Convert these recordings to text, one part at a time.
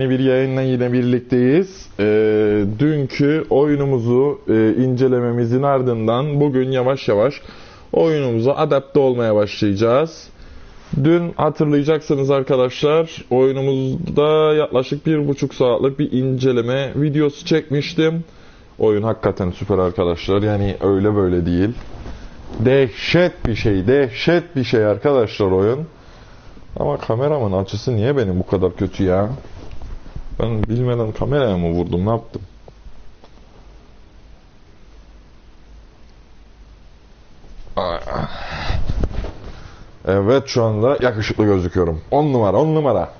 bir yayınla yine birlikteyiz. Ee, dünkü oyunumuzu e, incelememizin ardından bugün yavaş yavaş oyunumuza adapte olmaya başlayacağız. Dün hatırlayacaksınız arkadaşlar oyunumuzda yaklaşık bir buçuk saatlik bir inceleme videosu çekmiştim. Oyun hakikaten süper arkadaşlar yani öyle böyle değil. Dehşet bir şey, dehşet bir şey arkadaşlar oyun. Ama kameramın açısı niye benim bu kadar kötü ya? Ben bilmeden kameraya mı vurdum ne yaptım? Evet şu anda yakışıklı gözüküyorum. 10 numara 10 numara.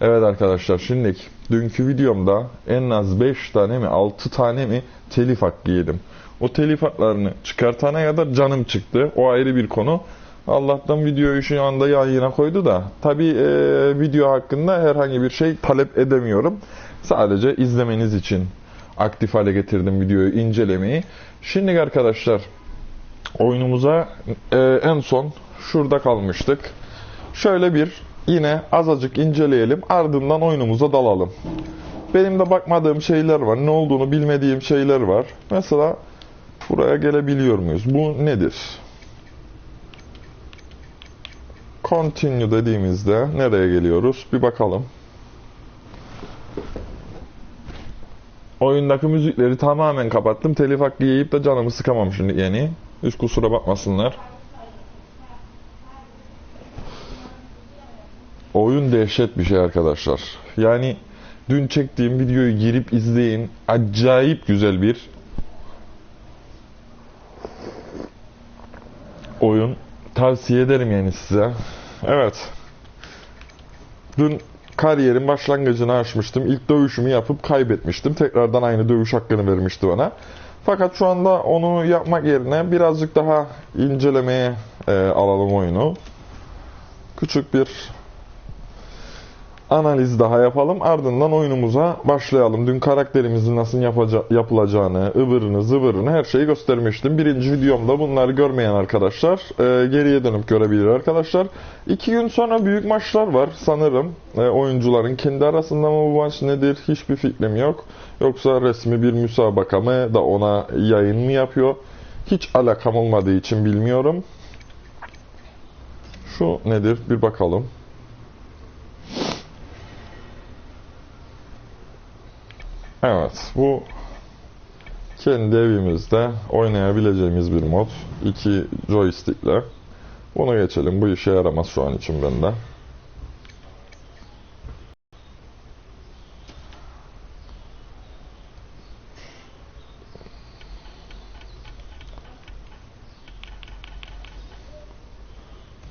Evet arkadaşlar şimdi dünkü videomda en az 5 tane mi 6 tane mi telif hakkı yedim. O telif haklarını çıkartana kadar canım çıktı. O ayrı bir konu. Allah'tan videoyu şu anda yayına koydu da tabi video hakkında herhangi bir şey talep edemiyorum. Sadece izlemeniz için aktif hale getirdim videoyu incelemeyi. Şimdi arkadaşlar oyunumuza e, en son şurada kalmıştık. Şöyle bir yine azıcık inceleyelim ardından oyunumuza dalalım. Benim de bakmadığım şeyler var. Ne olduğunu bilmediğim şeyler var. Mesela buraya gelebiliyor muyuz? Bu nedir? Continue dediğimizde nereye geliyoruz? Bir bakalım. Oyundaki müzikleri tamamen kapattım. Telif hakkı yiyip de canımı sıkamam şimdi yeni. Hiç kusura bakmasınlar. Oyun dehşet bir şey arkadaşlar. Yani dün çektiğim videoyu girip izleyin. Acayip güzel bir oyun. Tavsiye ederim yani size. Evet. Dün kariyerin başlangıcını açmıştım. İlk dövüşümü yapıp kaybetmiştim. Tekrardan aynı dövüş hakkını vermişti bana. Fakat şu anda onu yapmak yerine birazcık daha incelemeye e, alalım oyunu. Küçük bir analiz daha yapalım. Ardından oyunumuza başlayalım. Dün karakterimizin nasıl yapılacağını, ıvırını, zıvırını her şeyi göstermiştim. Birinci videomda bunları görmeyen arkadaşlar e, geriye dönüp görebilir arkadaşlar. İki gün sonra büyük maçlar var sanırım. E, oyuncuların kendi arasında mı bu maç nedir hiçbir fikrim yok. Yoksa resmi bir müsabaka mı da ona yayın mı yapıyor? Hiç alakam olmadığı için bilmiyorum. Şu nedir bir bakalım. Evet, bu kendi evimizde oynayabileceğimiz bir mod. İki joystickle. Bunu geçelim. Bu işe yaramaz şu an için bende.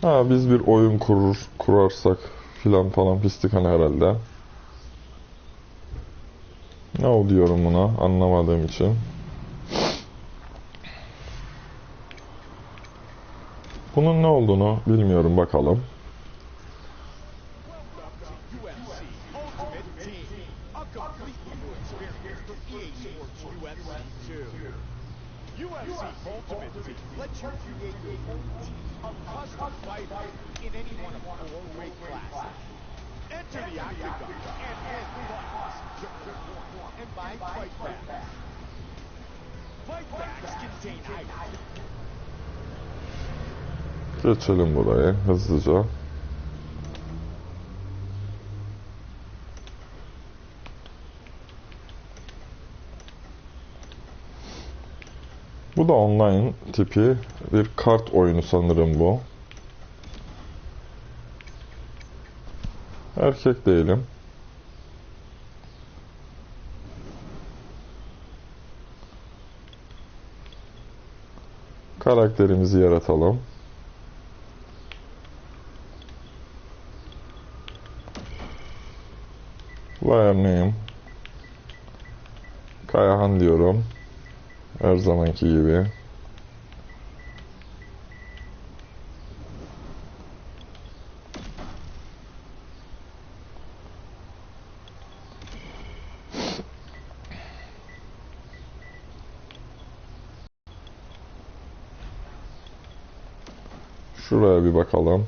Ha biz bir oyun kurur kurarsak filan falan pislik hani herhalde. Ne o diyorum buna anlamadığım için. Bunun ne olduğunu bilmiyorum bakalım. Enter the octagon and end fights and buy fight packs. Fight packs contain items Geçelim buraya hızlıca. Bu da online tipi bir kart oyunu sanırım bu. Erkek değilim. Karakterimizi yaratalım. Name. Kayahan diyorum. Her zamanki gibi. Şuraya bir bakalım.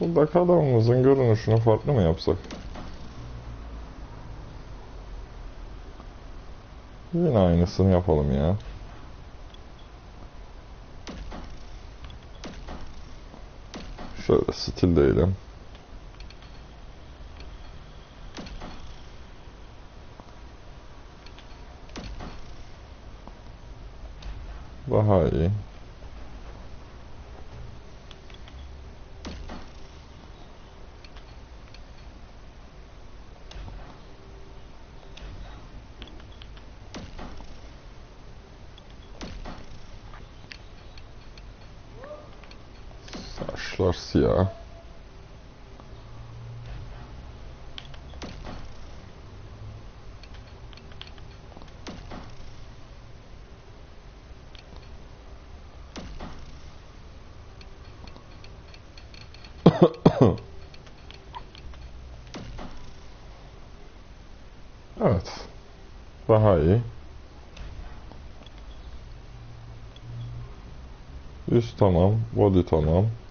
Buradaki adamımızın görünüşünü farklı mı yapsak? Yine aynısını yapalım ya. Şöyle stil. Daha iyi. Saçlar siyah. Evet. Daha iyi. Üst tamam, body. Tamam.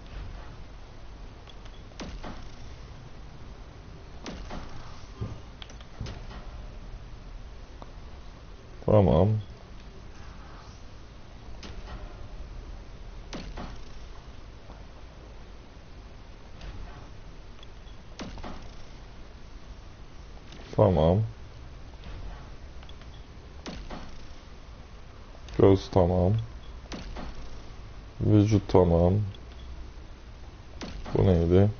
Tamam. Göz tamam. Vücut tamam. Bu neydi?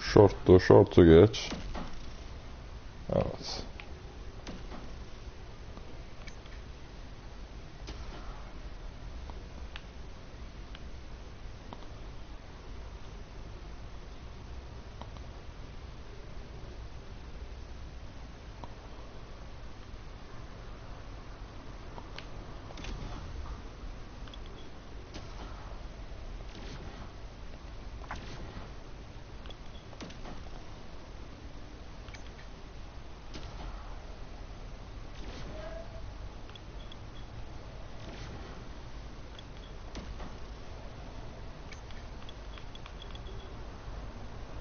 Şorttu. Şortu geç. Evet.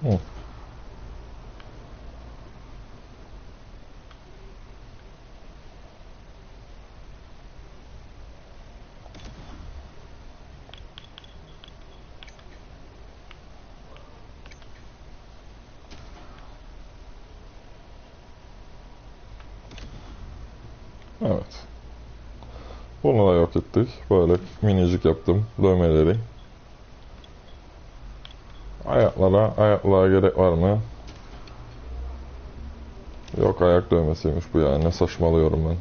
Hı. Evet. Bunu da yok ettik. Böyle minicik yaptım dövmeleri. Ayaklara, ayaklara gerek var mı? Yok ayak dövmesiymiş bu ya. Ne saçmalıyorum ben.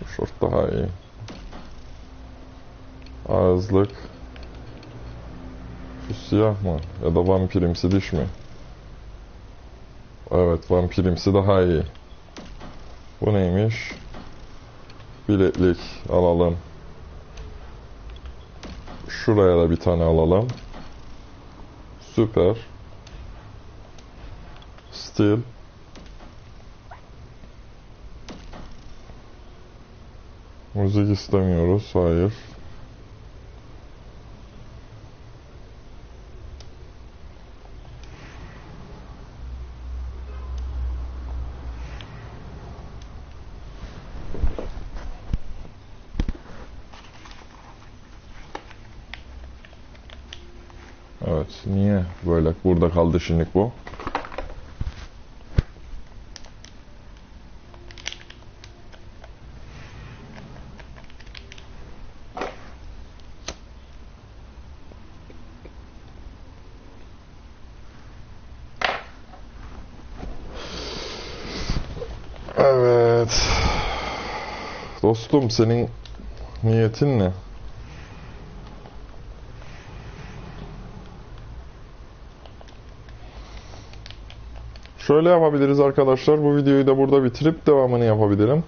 Bu şort daha iyi. Ağızlık. Şu siyah mı? Ya da vampirimsi diş mi? Evet vampirimsi daha iyi. Bu neymiş? Bileklik alalım. Şuraya da bir tane alalım. Süper. Steel. Müzik istemiyoruz. Hayır. Evet. Niye böyle burada kaldı şimdi bu? Evet. Dostum senin niyetin ne? Şöyle yapabiliriz arkadaşlar. Bu videoyu da burada bitirip devamını yapabilirim.